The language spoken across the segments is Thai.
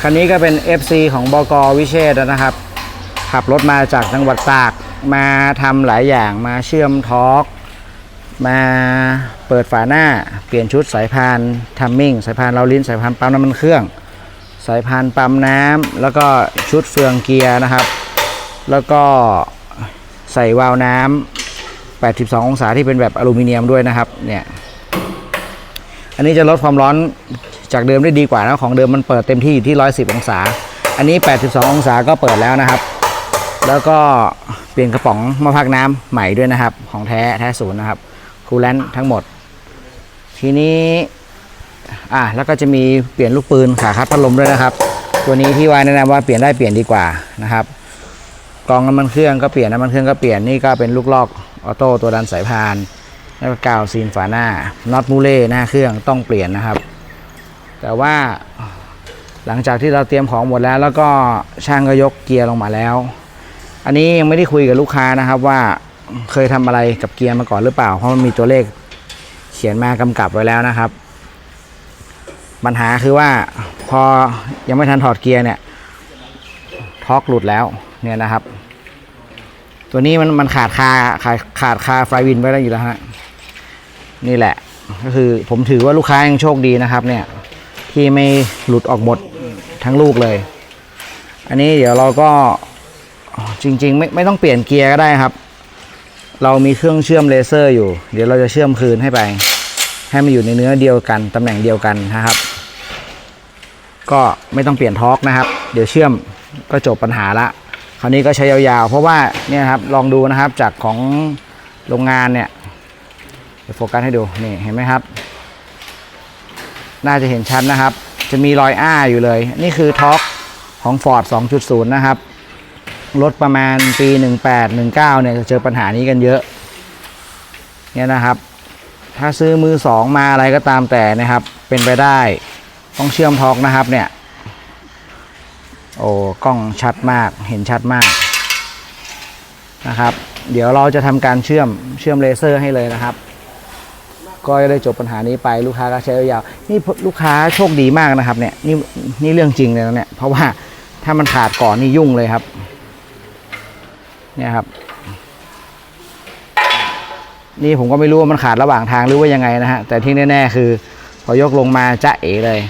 คันนี้ก็เป็น FC ของบกวิเชษนะครับ ขับรถมาจากจังหวัดตากมาทำหลายอย่างมาเชื่อมทอร์กมาเปิดฝาหน้า เปลี่ยนชุดสายพานทัมมิ่งสายพานเราลิ้นสายพานปั๊มน้ำมันเครื่อง สายพานปั๊มน้ำแล้วก็ชุดเฟืองเกียร์นะครับ แล้วก็ใส่วาล์วน้ำ 82 องศาที่เป็นแบบอลูมิเนียมด้วยนะครับเนี่ยอันนี้จะลดความร้อน จากเดิมได้ดีกว่านะของเดิมมันเปิดเต็มที่ที่ 110 องศา อันนี้ 82 องศาก็เปิดแล้วนะครับ แล้วก็เปลี่ยนกระป๋องมาพักน้ำใหม่ด้วยนะครับ ของแท้แท้ศูนย์นะครับคูลแลนทั้งหมด ทีนี้อะแล้วก็จะมีเปลี่ยนลูกปืนขาคัดพัดลมด้วยนะครับ ตัวนี้ที่วายแนะนำว่าเปลี่ยนได้เปลี่ยนดีกว่านะครับกองน้ำมันเครื่องก็เปลี่ยนน้ำมันเครื่องก็เปลี่ยนนี่ก็เป็นลูกลอกออโต้ตัวดันสายพานแล้วก็กาวซีนฝาหน้าน็อตมูเล่หน้าเครื่องต้องเปลี่ยนนะครับ แต่ว่าหลังจากที่เราเตรียมของหมดแล้ว แล้วก็ช่างก็ยกเกียร์ลงมาแล้ว อันนี้ยังไม่ได้คุยกับลูกค้านะครับว่าเคยทำอะไรกับเกียร์มาก่อนหรือเปล่า เพราะมันมีตัวเลขเขียนมากำกับไว้แล้วนะครับ ปัญหาคือว่าพอยังไม่ทันถอดเกียร์เนี่ยท็อกหลุดแล้วเนี่ยนะครับ ตัวนี้มันมันขาดคาขาดขาดคาไฟวินไว้แล้วอยู่แล้วฮะนี่แหละก็คือผมถือว่าลูกค้ายังโชคดีนะครับเนี่ย ที่ไม่หลุดออกหมดทั้งลูกเลย อันนี้เดี๋ยวเราก็จริงๆ ไม่ไม่ต้องเปลี่ยนเกียร์ก็ได้ครับ เรามีเครื่องเชื่อมเลเซอร์อยู่ เดี๋ยวเราจะเชื่อมคืนให้ไป ให้มันอยู่ในเนื้อเดียวกันตำแหน่งเดียวกันนะครับ ก็ไม่ต้องเปลี่ยนทอกนะครับ เดี๋ยวเชื่อมก็จบปัญหาละคราวนี้ก็ใช้ยาวๆ เพราะว่าเนี่ยครับลองดูนะครับจากของโรงงานเนี่ยโฟกัสให้ดูนี่เห็นไหมครับ น่าจะเห็นชัดนะครับ จะมีรอยอ้าอยู่เลย นี่คือท็อกของ Ford 2.0 นะครับ รถประมาณปี 18 19 เนี่ยจะเจอปัญหานี้กันเยอะ เนี่ยนะครับ ถ้าซื้อมือสองมาอะไรก็ตามแต่นะครับ เป็นไปได้ ต้องเชื่อมท็อกนะครับเนี่ย โอ้กล้องชัดมาก เห็นชัดมากนะครับ เดี๋ยวเราจะทำการเชื่อมเชื่อมเลเซอร์ให้เลยนะครับ ก็จะได้จบปัญหานี้ไปลูกค้าก็ใช้ยาวๆนี่ลูกค้าโชคดีมากนะครับ เนี่ยนี่นี่เรื่องจริงเลยนะเนี่ยเพราะว่าถ้ามันขาดก่อนนี่ยุ่งเลยครับ เนี่ยครับ นี่ผมก็ไม่รู้ว่ามันขาดระหว่างทางหรือว่ายังไงนะฮะแต่ที่แน่ๆคือ พอยกลงมาจะเอ๋เลย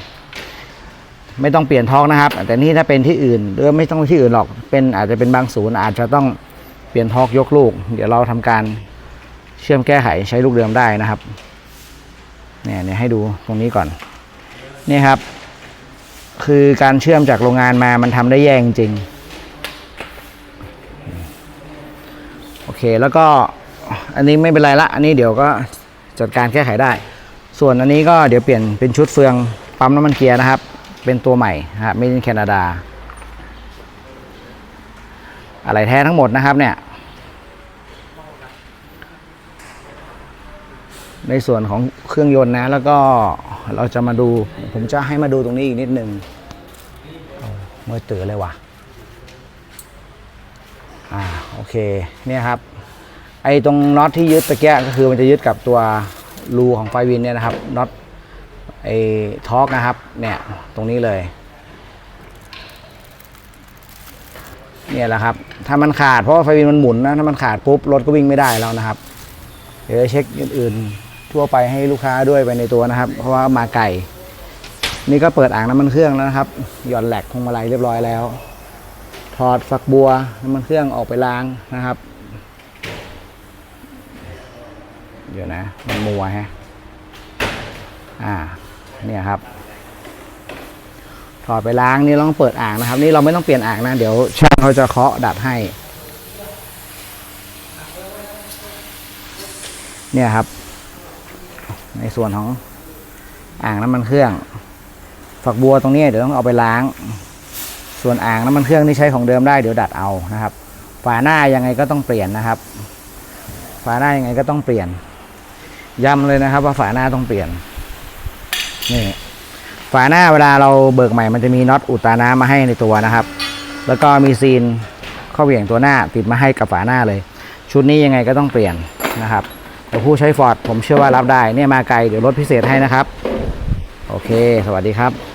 ไม่ต้องเปลี่ยนท้องนะครับ แต่นี่ถ้าเป็นที่อื่นหรือไม่ต้องที่อื่นหรอกเป็นอาจจะเป็นบางศูนย์อาจจะต้องเปลี่ยนทองยกลูก เดี๋ยวเราทำการเชื่อมแก้ไขใช้ลูกเดิมได้นะครับ เนี่ยเนี่ยให้ดูตรงนี้ก่อนนี่ครับ คือการเชื่อมจากโรงงานมามันทำได้แย่จริงโอเคแล้วก็อันนี้ไม่เป็นไรละอันนี้เดี๋ยวก็จัดการแก้ไขได้ ส่วนอันนี้ก็เดี๋ยวเปลี่ยนเป็นชุดเฟืองปั๊มน้ำมันเกียร์นะครับ เป็นตัวใหม่ฮะไม่ใช่แคนาดา อะไรแท้ทั้งหมดนะครับเนี่ย ในส่วนของเครื่องยนต์นะ แล้วก็เราจะมาดู ผมจะให้มาดูตรงนี้อีกนิดนึงโอ้มือตื่นเลยว่ะอ่าโอเคเนี่ยครับ ไอ้ตรงน็อตที่ยึดตะแกะก็คือมันจะยึดกับตัวรูของไฟวินเนี่ยนะครับน็อตไอ้ทอกนะครับเนี่ยตรงนี้เลยเนี่ยแหละครับ ถ้ามันขาดเพราะว่าไฟวินมันหมุนนะ ถ้ามันขาดปุ๊บรถก็วิ่งไม่ได้แล้วนะครับ เดี๋ยวเช็คอื่นๆ ทั่วไปให้ลูกค้าด้วยไปในตัวนะครับ เพราะว่ามาไก่ นี่ก็เปิดอ่างน้ำมันเครื่องแล้วนะครับ หย่อนแหลกพวงมาลัยเรียบร้อยแล้ว ถอดฝักบัวน้ำมันเครื่องออกไปล้างนะครับ เดี๋ยวนะ มันมัวฮะอ่าเนี่ยครับถอดไปล้างนี่ต้องเปิดอ่างนะครับ นี่เราไม่ต้องเปลี่ยนอ่างนะ เดี๋ยวช่างเขาจะเคาะดัดให้ เนี่ยครับ ในส่วนของอ่างน้ำมันเครื่อง ฝักบัวตรงนี้เดี๋ยวต้องเอาไปล้าง ส่วนอ่างน้ำมันเครื่องที่ใช้ของเดิมได้เดี๋ยวดัดเอานะครับ ฝาหน้ายังไงก็ต้องเปลี่ยนนะครับ ฝาหน้ายังไงก็ต้องเปลี่ยน ย้ำเลยนะครับ ว่าฝาหน้าต้องเปลี่ยนนี่ฝาหน้าเวลาเราเบิกใหม่มันจะมีน็อตอุดตาน้ำมาให้ในตัวนะครับ แล้วก็มีซีนข้อเหวี่ยงตัวหน้าติดมาให้กับฝาหน้าเลย ชุดนี้ยังไงก็ต้องเปลี่ยนนะครับ แต่ผู้ใช้ฟอร์ดผมเชื่อว่ารับได้เนี่ยมาไกลเดี๋ยวลดพิเศษให้นะครับ โอเค สวัสดีครับ